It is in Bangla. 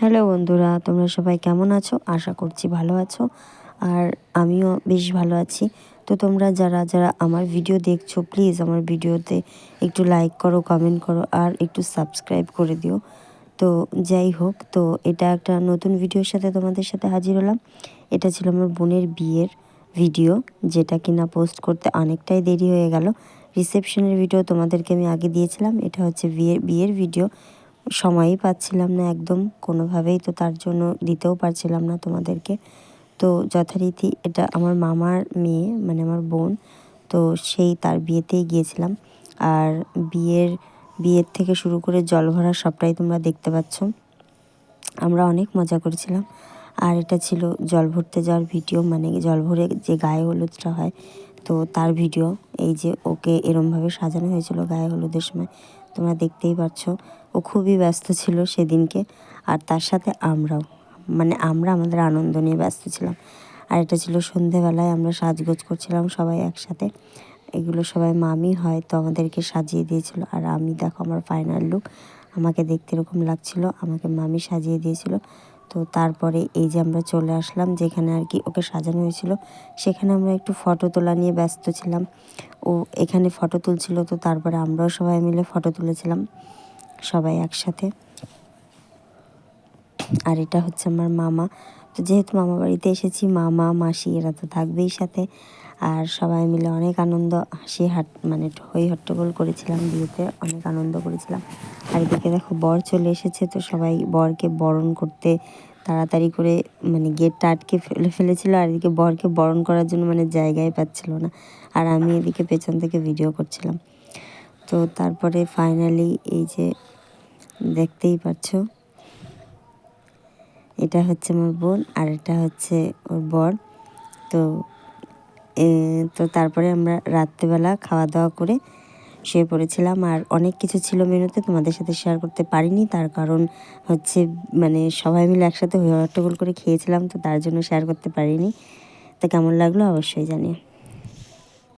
হ্যালো বন্ধুরা, তোমরা সবাই কেমন আছো? আশা করছি ভালো আছো। আর আমিও বেশ ভালো আছি। তো তোমরা যারা যারা আমার ভিডিও দেখছ প্লিজ আমার ভিডিওতে একটু লাইক করো কমেন্ট করো, আর একটু সাবস্ক্রাইব করে দিও। তো যাই হোক, তো এটা একটা নতুন ভিডিওর সাথে তোমাদের সাথে হাজির হলাম। এটা ছিল আমার বোনের বিয়ের ভিডিও, যেটা কিনা পোস্ট করতে অনেকটাই দেরি হয়ে গেল। রিসেপশনের ভিডিও তোমাদেরকে আমি আগে দিয়েছিলাম। এটা হচ্ছে বিয়ের বিয়ের ভিডিও সময়ই পাচ্ছিলাম না একদম। কোনোভাবেই তো তার জন্য দিতেও পারছিলাম না তোমাদেরকে। তো যথারীতি এটা আমার মামার মেয়ে মানে আমার বোন, তো সেই তার বিয়েতেই গিয়েছিলাম। আর বিয়ের বিয়ের থেকে শুরু করে জল ভরা সবটাই তোমরা দেখতে পাচ্ছ। আমরা অনেক মজা করেছিলাম। আর এটা ছিল জল ভরতে যাওয়ার ভিডিও মানে জল ভরে যে গায়ে হলুদটা হয়, তো তার ভিডিও। এই যে ওকে এরমভাবে সাজানো হয়েছিল গায়ে হলুদের সময়। তোমরা দেখতেই পাচ্ছ ও খুবই ব্যস্ত ছিল সেদিনকে, আর তার সাথে আমরাও। মানে আমরা আমাদের আনন্দ নিয়ে ব্যস্ত ছিলাম। আর এটা ছিল সন্ধেবেলায়, আমরা সাজগোজ করছিলাম সবাই একসাথে। এগুলো সবাই মামি হয় তো আমাদেরকে সাজিয়ে দিয়েছিল, আর আমি দেখো আমার ফাইনাল লুক আমাকে দেখতে এরকম লাগছিল, আমাকে মামি সাজিয়ে দিয়েছিল। তো তারপরে এই যে আমরা চলে আসলাম, যেখানে আর কি ওকে সাজানো হয়েছিল, সেখানে আমরা একটু ফটো তোলা নিয়ে ব্যস্ত ছিলাম। ও এখানে ফটো তুলছিল, তো তারপরে আমরাও সবাই মিলে ফটো তুলেছিলাম, সবাই একসাথে। আর এটা হচ্ছে আমার মামা। তো যেহেতু মামা বাড়িতে এসেছি, মামা, মাসি এরা তো থাকবেই সাথে। আর সবাই মিলে অনেক আনন্দ, হাসি, হাট মানে হই হট্টগোল করেছিলাম, বিয়েতে অনেক আনন্দ করেছিলাম। আর এদিকে দেখো বর চলে এসেছে, তো সবাই বরকে বরণ করতে তাড়াতাড়ি করে মানে গেটটা আটকে ফেলে ফেলেছিল, আর এদিকে বরকে বরণ করার জন্য মানে জায়গায় পাচ্ছিল না। আর আমি এদিকে পেছন থেকে ভিডিও করছিলাম। তো তারপরে ফাইনালি এই যে দেখতেই পাচ্ছ এটা হচ্ছে আমার বোন, আর এটা হচ্ছে ওর বর। তো তো তারপরে আমরা রাত্রেবেলা খাওয়া দাওয়া করে শুয়ে পড়েছিলাম। আর অনেক কিছু ছিল মেনুতে, তোমাদের সাথে শেয়ার করতে পারিনি। তার কারণ হচ্ছে মানে সবাই মিলে একসাথে হট্টগোল করে খেয়েছিলাম, তো তার জন্য শেয়ার করতে পারিনি। তা কেমন লাগল অবশ্যই জানিয়ে